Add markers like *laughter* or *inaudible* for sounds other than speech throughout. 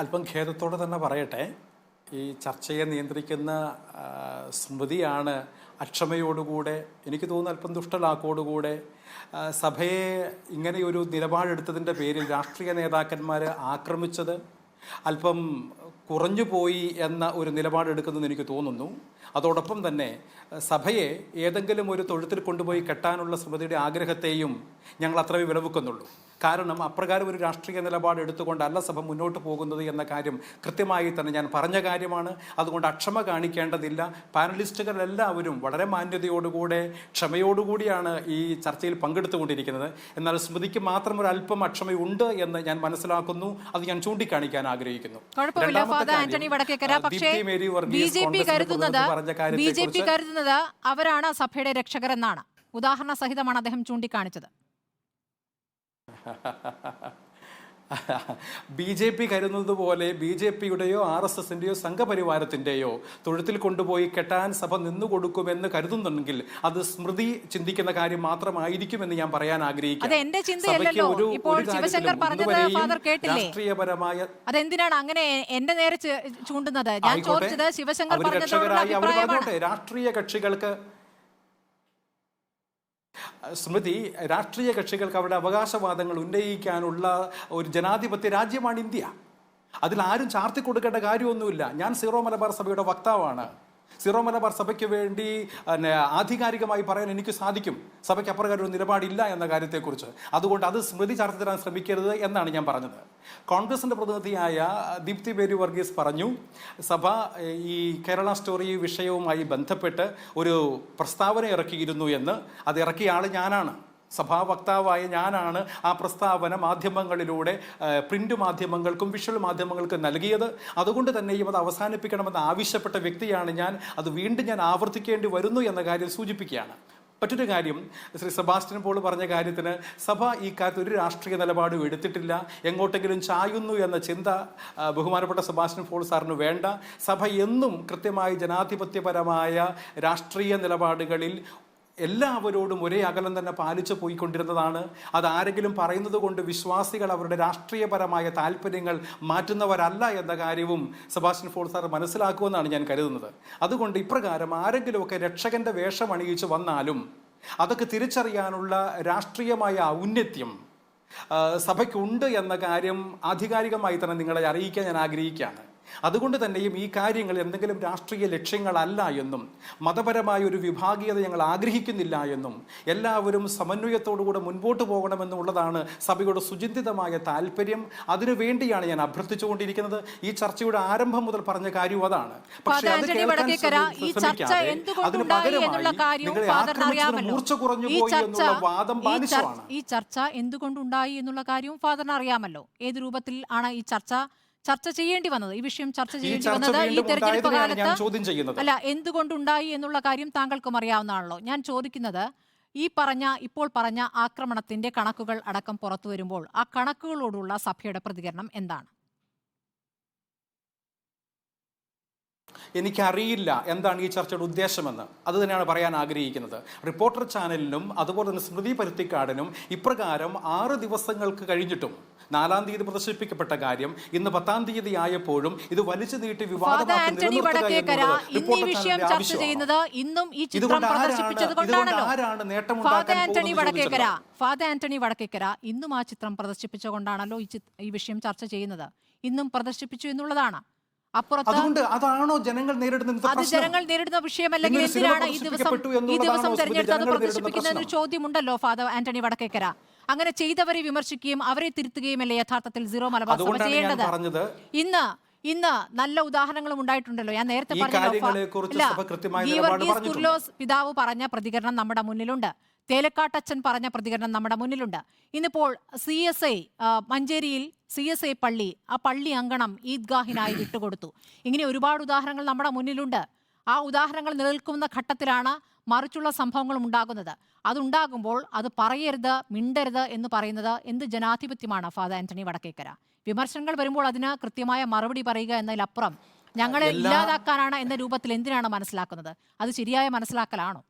അല്പം ഖേദത്തോടെ തന്നെ പറയട്ടെ. ഈ ചർച്ചയെ നിയന്ത്രിക്കുന്ന സ്മൃതിയാണ് അക്ഷമയോടുകൂടെ എനിക്ക് തോന്നുന്നു അല്പം ദുഷ്ടലാക്കോടുകൂടെ സഭയെ ഇങ്ങനെയൊരു നിലപാടെടുത്തതിന്റെ പേരിൽ രാഷ്ട്രീയ നേതാക്കന്മാർ ആക്രമിച്ചത് അല്പം കുറഞ്ഞു പോയി എന്ന ഒരു നിലപാടെടുക്കുന്നതെന്ന് എനിക്ക് തോന്നുന്നു. അതോടൊപ്പം തന്നെ സഭയെ ഏതെങ്കിലും ഒരു തൊഴുത്തിൽ കൊണ്ടുപോയി കെട്ടാനുള്ള സ്മൃതിയുടെ ആഗ്രഹത്തെയും ഞങ്ങൾ അത്രയും വിലവെക്കുന്നുള്ളൂ. കാരണം അപ്രകാരം ഒരു രാഷ്ട്രീയ നിലപാട് എടുത്തുകൊണ്ടല്ല സഭ മുന്നോട്ട് പോകുന്നത് എന്ന കാര്യം കൃത്യമായി തന്നെ ഞാൻ പറഞ്ഞ കാര്യമാണ്. അതുകൊണ്ട് അക്ഷമ കാണിക്കേണ്ടതില്ല. പാനലിസ്റ്റുകൾ എല്ലാവരും വളരെ മാന്യതയോടുകൂടെ ക്ഷമയോടുകൂടിയാണ് ഈ ചർച്ചയിൽ പങ്കെടുത്തുകൊണ്ടിരിക്കുന്നത്. എന്നാൽ സ്മൃതിക്ക് മാത്രം ഒരു അല്പം അക്ഷമയുണ്ട് എന്ന് ഞാൻ മനസ്സിലാക്കുന്നു. അത് ഞാൻ ചൂണ്ടിക്കാണിക്കാൻ ആഗ്രഹിക്കുന്നു. ബി ജെ പി കരുതുന്നത് അവരാണ് സഭയുടെ രക്ഷകരെന്നാണ്. ഉദാഹരണ സഹിതമാണ് അദ്ദേഹം ചൂണ്ടിക്കാണിച്ചത്. *laughs* ബി ജെ പി കരുതുന്നത് പോലെ ബി ജെ പിയുടെയോ ആർ എസ് എസിന്റെയോ സംഘപരിവാരത്തിന്റെയോ തൊഴുത്തിൽ കൊണ്ടുപോയി കെട്ടാൻ സഭ നിന്നു കൊടുക്കുമെന്ന് കരുതുന്നുണ്ടെങ്കിൽ അത് സ്മൃതി ചിന്തിക്കുന്ന കാര്യം മാത്രമായിരിക്കുമെന്ന് ഞാൻ പറയാൻ ആഗ്രഹിക്കുന്നു രാഷ്ട്രീയപരമായ അതെന്തിനാണ് അങ്ങനെ എന്റെ നേരെ ചൂണ്ടുന്നത്? ഞാൻ. ചോദിച്ചത് ശിവശങ്കർ രാഷ്ട്രീയ കക്ഷികൾക്ക് സ്മൃതി രാഷ്ട്രീയ കക്ഷികൾക്ക് അവരുടെ അവകാശവാദങ്ങൾ ഉന്നയിക്കാനുള്ള ഒരു ജനാധിപത്യ രാജ്യമാണ് ഇന്ത്യ. അതിൽ ആരും ചാർത്തി കൊടുക്കേണ്ട കാര്യമൊന്നുമില്ല. ഞാൻ സീറോ മലബാർ സഭയുടെ വക്താവാണ്. സീറോ മലബാർ സഭയ്ക്ക് വേണ്ടി ആധികാരികമായി പറയാൻ എനിക്ക് സാധിക്കും. സഭയ്ക്ക് അപ്രകാരം ഒരു നിലപാടില്ല എന്ന കാര്യത്തെക്കുറിച്ച്. അതുകൊണ്ട് അത് സ്മൃതി ചർച്ച തരാൻ ശ്രമിക്കരുത് എന്നാണ് ഞാൻ പറഞ്ഞത്. കോൺഗ്രസിന്റെ പ്രതിനിധിയായ ദീപ്തി ബേരി വർഗീസ് പറഞ്ഞു സഭ ഈ കേരള സ്റ്റോറി വിഷയവുമായി ബന്ധപ്പെട്ട് ഒരു പ്രസ്താവന ഇറക്കിയിരുന്നു എന്ന്. അത് ഇറക്കിയ ആൾ ഞാനാണ്. സഭാ വക്താവായ ഞാനാണ് ആ പ്രസ്താവന മാധ്യമങ്ങളിലൂടെ ഏഹ്, പ്രിന്റ് മാധ്യമങ്ങൾക്കും വിഷ്വൽ മാധ്യമങ്ങൾക്കും നൽകിയത്. അതുകൊണ്ട് തന്നെയും അത് അവസാനിപ്പിക്കണമെന്ന് ആവശ്യപ്പെട്ട വ്യക്തിയാണ് ഞാൻ. അത് വീണ്ടും ഞാൻ ആവർത്തിക്കേണ്ടി വരുന്നു എന്ന കാര്യം സൂചിപ്പിക്കുകയാണ്. മറ്റൊരു കാര്യം ശ്രീ സെബാസ്റ്റ്യൻ പോൾ പറഞ്ഞ കാര്യത്തിന് സഭ ഈ കാര്യത്തിൽ ഒരു രാഷ്ട്രീയ നിലപാടും എടുത്തിട്ടില്ല. എങ്ങോട്ടെങ്കിലും ചായുന്നു എന്ന ചിന്ത ബഹുമാനപ്പെട്ട സെബാസ്റ്റ്യൻ പോൾ സാറിന് വേണ്ട. സഭ എന്നും കൃത്യമായി ജനാധിപത്യപരമായ രാഷ്ട്രീയ നിലപാടുകളിൽ എല്ലാവരോടും ഒരേ അകലം തന്നെ പാലിച്ചു പോയിക്കൊണ്ടിരുന്നതാണ്. അതാരെങ്കിലും പറയുന്നത് കൊണ്ട് വിശ്വാസികൾ അവരുടെ രാഷ്ട്രീയപരമായ താല്പര്യങ്ങൾ മാറ്റുന്നവരല്ല എന്ന കാര്യവും സെബാസ്റ്റ്യൻ ഫോൾ സാർ മനസ്സിലാക്കുമെന്നാണ് ഞാൻ കരുതുന്നത്. അതുകൊണ്ട് ഇപ്രകാരം ആരെങ്കിലുമൊക്കെ രക്ഷകന്റെ വേഷം അണിയിച്ച് വന്നാലും അതൊക്കെ തിരിച്ചറിയാനുള്ള രാഷ്ട്രീയമായ ഔന്നത്യം സഭയ്ക്കുണ്ട് എന്ന കാര്യം ആധികാരികമായി തന്നെ നിങ്ങളെ അറിയിക്കാൻ ഞാൻ ആഗ്രഹിക്കുകയാണ്. അതുകൊണ്ട് തന്നെയും ഈ കാര്യങ്ങൾ എന്തെങ്കിലും രാഷ്ട്രീയ ലക്ഷ്യങ്ങളല്ല എന്നും മതപരമായ ഒരു വിഭാഗീയത ഞങ്ങൾ ആഗ്രഹിക്കുന്നില്ല എന്നും എല്ലാവരും സമന്വയത്തോടുകൂടെ മുൻപോട്ട് പോകണമെന്നുള്ളതാണ് സഭയുടെ സുചിന്തിതമായ താല്പര്യം അതിനുവേണ്ടിയാണ് ഞാൻ അഭ്യർത്ഥിച്ചുകൊണ്ടിരിക്കുന്നത്. ഈ ചർച്ചയുടെ ആരംഭം മുതൽ പറഞ്ഞ കാര്യം അതാണ്. പക്ഷേ അത് അതിന് പകരമായി കാര്യവും നിങ്ങളെ ആക്രമിച്ചതിന് മൂർച്ച കുറഞ്ഞു പോയി എന്നുള്ള വാദം ഈ ചർച്ച എന്തുകൊണ്ടുണ്ടായി എന്നുള്ള കാര്യവും ഫാദറിന് അറിയാമല്ലോ. ഏത് രൂപത്തിൽ ആണ് ഈ ചർച്ച ചർച്ച ചെയ്യേണ്ടി വന്നത്. ഈ വിഷയം ചർച്ച ചെയ്യേണ്ടി വന്നത് ഈ തെരഞ്ഞെടുപ്പ് കാലത്ത് അല്ല എന്തുകൊണ്ടുണ്ടായി എന്നുള്ള കാര്യം താങ്കൾക്കും അറിയാവുന്നതാണല്ലോ. ഞാൻ ചോദിക്കുന്നത് ഈ പറഞ്ഞ ഇപ്പോൾ പറഞ്ഞ ആക്രമണത്തിന്റെ കണക്കുകൾ അടക്കം പുറത്തു വരുമ്പോൾ ആ കണക്കുകളോടുള്ള സഭയുടെ പ്രതികരണം എന്താണ്? എനിക്കറിയില്ല എന്താണ് ഈ ചർച്ചയുടെ ഉദ്ദേശമെന്ന്. അത് തന്നെയാണ് പറയാൻ ആഗ്രഹിക്കുന്നത്. റിപ്പോർട്ടർ ചാനലിനും അതുപോലെ തന്നെ സ്മൃതി പരുത്തിക്കാടിനും ഇപ്രകാരം ആറ് ദിവസങ്ങൾക്ക് കഴിഞ്ഞിട്ടും നാലാം തീയതി പ്രദർശിപ്പിക്കപ്പെട്ട കാര്യം ഇന്ന് പത്താം തീയതി ആയപ്പോഴും ഇത് വലിച്ചു നീട്ടി ആന്റണി വടക്കേക്കര ഇന്ന് ആ ചിത്രം പ്രദർശിപ്പിച്ചുകൊണ്ടാണല്ലോ ഈ വിഷയം ചർച്ച ചെയ്യുന്നത്. ഇന്നും പ്രദർശിപ്പിച്ചു എന്നുള്ളതാണ്. അതുകൊണ്ട് അതാണോ ജനങ്ങൾ നേരിടുന്ന അത് ജനങ്ങൾ നേരിടുന്ന വിഷയമല്ലെങ്കിൽ എന്തിനാണ് ഈ ദിവസം ഈ ദിവസം തെരഞ്ഞെടുത്ത് അത് ജനങ്ങൾ പ്രദർശിപ്പിക്കുന്ന ഒരു ചോദ്യമുണ്ടല്ലോ ഫാദർ ആന്റണി വടക്കേക്കര. അങ്ങനെ ചെയ്തവരെ വിമർശിക്കുകയും അവരെ തിരുത്തുകയുമല്ലേ യഥാർത്ഥത്തിൽ സീറോ മലബാർ സഭ ചെയ്യേണ്ടത്? ഇന്ന് ഇന്ന് നല്ല ഉദാഹരണങ്ങളും ഉണ്ടായിട്ടുണ്ടല്ലോ. ഞാൻ നേരത്തെ പറഞ്ഞു ഗീവർഗീസ് കുർലോസ് പിതാവ് പറഞ്ഞ പ്രതികരണം നമ്മുടെ മുന്നിലുണ്ട്. തേലക്കാട്ടച്ചൻ പറഞ്ഞ പ്രതികരണം നമ്മുടെ മുന്നിലുണ്ട്. ഇന്നിപ്പോൾ സി എസ് ഐ മഞ്ചേരിയിൽ സി എസ് ഐ പള്ളി ആ പള്ളി അങ്കണം ഈദ്ഗാഹിനായി വിട്ടുകൊടുത്തു. ഇങ്ങനെ ഒരുപാട് ഉദാഹരണങ്ങൾ നമ്മുടെ മുന്നിലുണ്ട്. ആ ഉദാഹരണങ്ങൾ നിലനിൽക്കുന്ന ഘട്ടത്തിലാണ് മറിച്ചുള്ള സംഭവങ്ങളും ഉണ്ടാകുന്നത്. അതുണ്ടാകുമ്പോൾ അത് പറയരുത് മിണ്ടരുത് എന്ന് പറയുന്നത് എന്ത് ജനാധിപത്യമാണ് ഫാദർ ആന്റണി വടക്കേക്കര? വിമർശനങ്ങൾ വരുമ്പോൾ അതിന് കൃത്യമായ മറുപടി പറയുക എന്നതിലപ്പുറം ഞങ്ങളെ ഇല്ലാതാക്കാനാണ് എന്ന രൂപത്തിൽ എന്തിനാണ് മനസ്സിലാക്കുന്നത്? അത് ശരിയായ മനസ്സിലാക്കലാണോ?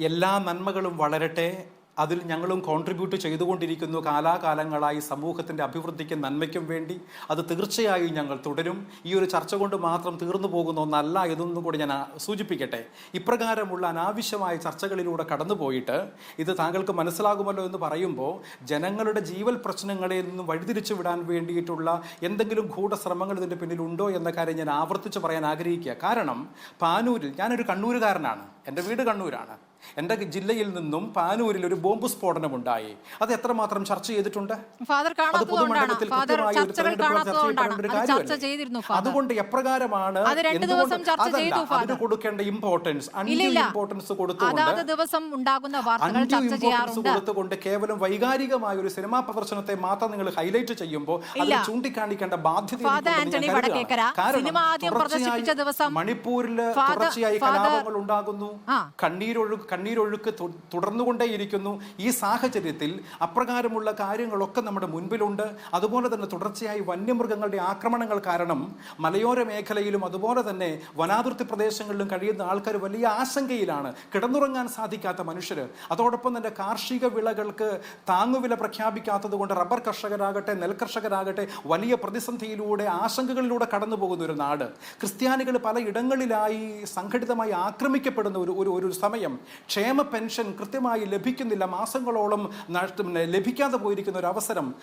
എല്ലാ നന്മകളും വളരട്ടെ. അതിൽ ഞങ്ങളും കോൺട്രിബ്യൂട്ട് ചെയ്തുകൊണ്ടിരിക്കുന്നു കാലാകാലങ്ങളായി സമൂഹത്തിന്റെ അഭിവൃദ്ധിക്കും നന്മയ്ക്കും വേണ്ടി. അത് തീർച്ചയായും ഞങ്ങൾ തുടരും. ഈ ഒരു ചർച്ച കൊണ്ട് മാത്രം തീർന്നു പോകുന്ന ഒന്നല്ല ഇതൊന്നും കൂടി ഞാൻ സൂചിപ്പിക്കട്ടെ. ഇപ്രകാരമുള്ള അനാവശ്യമായ ചർച്ചകളിലൂടെ കടന്നുപോയിട്ട് ഇത് താങ്കൾക്ക് മനസ്സിലാകുമല്ലോ എന്ന് പറയുമ്പോൾ ജനങ്ങളുടെ ജീവൽ പ്രശ്നങ്ങളെ നിന്നും വഴിതിരിച്ചു വിടാൻ വേണ്ടിയിട്ടുള്ള എന്തെങ്കിലും ഗൂഢശ്രമങ്ങൾ ഇതിന്റെ പിന്നിലുണ്ടോ എന്ന കാര്യം ഞാൻ ആവർത്തിച്ച് പറയാൻ ആഗ്രഹിക്കുക. കാരണം പാനൂരിൽ ഞാനൊരു കണ്ണൂരുകാരനാണ്. എന്റെ വീട് കണ്ണൂരാണ്. എന്റെ ജില്ലയിൽ നിന്നും പാനൂരിൽ ഒരു ബോംബ് സ്ഫോടനം ഉണ്ടായി. അത് എത്രമാത്രം ചർച്ച ചെയ്തിട്ടുണ്ട്? ഫാദർ അത് കാണാത്തതുകൊണ്ടാണ് പൊതുമണ്ഡലത്തിൽ ഫാദർ കൃത്യമായി ഒരു ചർച്ചകൾ തെരഞ്ഞെടുപ്പ് ചർച്ച ചെയ്യപ്പെടേണ്ട ഒരു അതുകൊണ്ട് എപ്രകാരമാണ്. അതിന് കൊടുക്കേണ്ട ഇമ്പോർട്ടൻസ്. ഇമ്പോർട്ടൻസ് കൊടുത്തുകൊണ്ട് കേവലം വൈകാരികമായ ഒരു സിനിമാ പ്രദർശനത്തെ മാത്രം നിങ്ങൾ ഹൈലൈറ്റ് ചെയ്യുമ്പോൾ ചൂണ്ടിക്കാണിക്കേണ്ട ബാധ്യത കാരണം മണിപ്പൂരിൽ തുടർച്ചയായി കലാപങ്ങൾ ഉണ്ടാകുന്നു. ആ. കണ്ണീരൊഴു കണ്ണീരൊഴുക്ക് തുടർന്നുകൊണ്ടേയിരിക്കുന്നു. ഈ സാഹചര്യത്തിൽ അപ്രകാരമുള്ള കാര്യങ്ങളൊക്കെ നമ്മുടെ മുൻപിലുണ്ട്. അതുപോലെ തന്നെ തുടർച്ചയായി വന്യമൃഗങ്ങളുടെ ആക്രമണങ്ങൾ കാരണം മലയോര മേഖലയിലും അതുപോലെ തന്നെ വനാതിർത്തി പ്രദേശങ്ങളിലും കഴിയുന്ന ആൾക്കാർ വലിയ ആശങ്കയിലാണ്. കിടന്നുറങ്ങാൻ സാധിക്കാത്ത മനുഷ്യർ അതോടൊപ്പം തന്നെ കാർഷിക വിളകൾക്ക് താങ്ങുവില പ്രഖ്യാപിക്കാത്തത് കൊണ്ട് റബ്ബർ കർഷകരാകട്ടെ നെൽകർഷകരാകട്ടെ വലിയ പ്രതിസന്ധിയിലൂടെ ആശങ്കകളിലൂടെ കടന്നു പോകുന്ന ഒരു നാട്. ക്രിസ്ത്യാനികൾ പലയിടങ്ങളിലായി സംഘടിതമായി ആക്രമിക്കപ്പെടുന്ന ഒരു ഒരു ഒരു സമയം ക്ഷേമ പെൻഷൻ കൃത്യമായി ലഭിക്കുന്നില്ല. മാസങ്ങളോളം ലഭിക്കാതെ പോയിരിക്കുന്ന ഒരു അവസരം.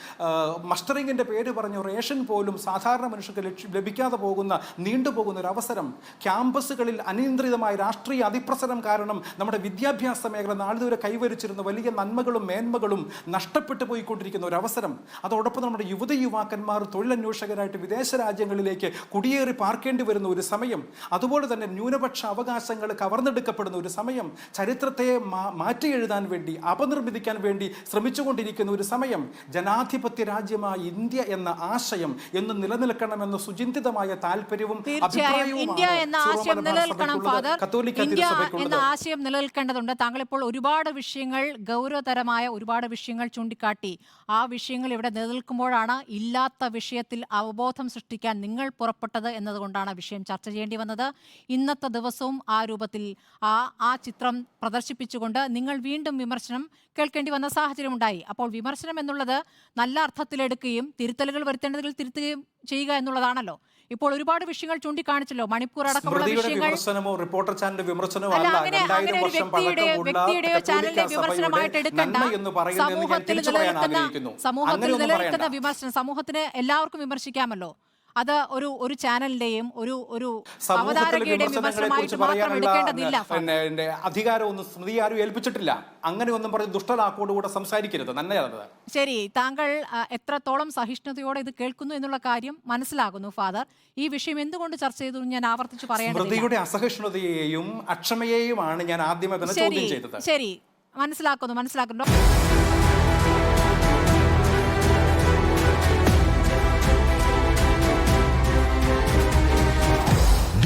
മസ്റ്ററിങ്ങിന്റെ പേര് പറഞ്ഞു റേഷൻ പോലും സാധാരണ മനുഷ്യർക്ക് ലഭിക്കാതെ പോകുന്ന നീണ്ടുപോകുന്ന ഒരു അവസരം. ക്യാമ്പസുകളിൽ അനിയന്ത്രിതമായ രാഷ്ട്രീയ അതിപ്രസരം കാരണം നമ്മുടെ വിദ്യാഭ്യാസ മേഖല നാളിതുവരെ കൈവരിച്ചിരുന്ന വലിയ നന്മകളും മേന്മകളും നഷ്ടപ്പെട്ടു പോയിക്കൊണ്ടിരിക്കുന്ന ഒരു അവസരം. അതോടൊപ്പം നമ്മുടെ യുവത യുവാക്കന്മാർ തൊഴിലന്വേഷകരായിട്ട് വിദേശ രാജ്യങ്ങളിലേക്ക് കുടിയേറി പാർക്കേണ്ടി വരുന്ന ഒരു സമയം. അതുപോലെ തന്നെ ന്യൂനപക്ഷ അവകാശങ്ങൾ കവർന്നെടുക്കപ്പെടുന്ന ഒരു സമയം. ചരിത്രത്തെ മാ- മാറ്റി എഴുതാൻ വേണ്ടി അപനിർമ്മിതിക്കാൻ വേണ്ടി ശ്രമിച്ചുകൊണ്ടിരിക്കുന്ന ഒരു സമയം ജനാധിപത്യ രാജ്യമായ ഇന്ത്യ എന്ന ആശയം എന്ന് നിലനിൽക്കണമെന്ന സുചിന്തിതമായ താല്പര്യവും ഇന്ത്യ എന്ന ആശയം നിലനിൽക്കണം ഫാദർ ഇന്ത്യ. എന്ന ആശയം നിലനിൽക്കേണ്ടതുണ്ട്. താങ്കൾ ഇപ്പോൾ ഒരുപാട് വിഷയങ്ങൾ ഗൗരവതരമായ ഒരുപാട് വിഷയങ്ങൾ ചൂണ്ടിക്കാട്ടി. ആ വിഷയങ്ങൾ ഇവിടെ നിലനിൽക്കുമ്പോഴാണ് ഇല്ലാത്ത വിഷയത്തിൽ അവബോധം സൃഷ്ടിക്കാൻ നിങ്ങൾ പുറപ്പെട്ടത് എന്നതുകൊണ്ടാണ് വിഷയം ചർച്ച ചെയ്യേണ്ടി വന്നത്. ഇന്നത്തെ ദിവസവും ആ രൂപത്തിൽ ആ ആ ചിത്രം പ്രദർശിപ്പിച്ചുകൊണ്ട് നിങ്ങൾ വീണ്ടും വിമർശനം കേൾക്കേണ്ടി വന്ന സാഹചര്യമുണ്ടായി. അപ്പോൾ വിമർശനം എന്നുള്ളത് നല്ല അർത്ഥത്തിലെടുക്കുകയും തിരുത്തലുകൾ വരുത്തേണ്ടതിൽ തിരുത്തുകയും ചെയ്യുക എന്നുള്ളതാണല്ലോ. ഇപ്പോൾ ഒരുപാട് വിഷയങ്ങൾ ചൂണ്ടിക്കാണിച്ചല്ലോ. മണിപ്പൂർ അടക്കമുള്ള വിഷയങ്ങൾ റിപ്പോർട്ടർ ചാനലിന്റെ വിമർശനമോ അല്ല അങ്ങനെ അങ്ങനെ ഒരു വർഷം വ്യക്തിയുടെയോ ചാനലിന്റെ വിമർശനമായിട്ട് എടുക്കണ്ട. സമൂഹത്തിൽ നിലനിൽക്കുന്ന സമൂഹത്തിൽ നിലനിൽക്കുന്ന വിമർശനം സമൂഹത്തിന് എല്ലാവർക്കും വിമർശിക്കാമല്ലോ. അത് ഒരു ഒരു ചാനലിന്റെയും ഒരു ഒരു അവതാരകയുടെയും വിമർശനമായിട്ട് മാത്രം എടുക്കേണ്ടതില്ല. പിന്നെ എന്റെ അധികാരമൊന്നും സ്മൃതി ആരും ഏൽപ്പിച്ചിട്ടില്ല. അങ്ങനെ ഒന്നും പറഞ്ഞ് ദുഷ്ടലാക്കോടുകൂടെ സംസാരിക്കരുത്. നല്ലത് ശരി താങ്കൾ എത്രത്തോളം സഹിഷ്ണുതയോടെ ഇത് കേൾക്കുന്നു എന്നുള്ള കാര്യം മനസ്സിലാകുന്നു ഫാദർ. ഈ വിഷയം എന്തുകൊണ്ട് ചർച്ച ചെയ്തു ഞാൻ ആവർത്തിച്ച് പറയേണ്ടതില്ല. സ്മൃതിയുടെ അസഹിഷ്ണുതയെയും അക്ഷമയെയുമാണ് ഞാൻ ആദ്യമേ തന്നെ ചോദ്യം ചെയ്തത്. ശരി. മനസ്സിലാക്കുന്നു മനസ്സിലാക്കുന്നു.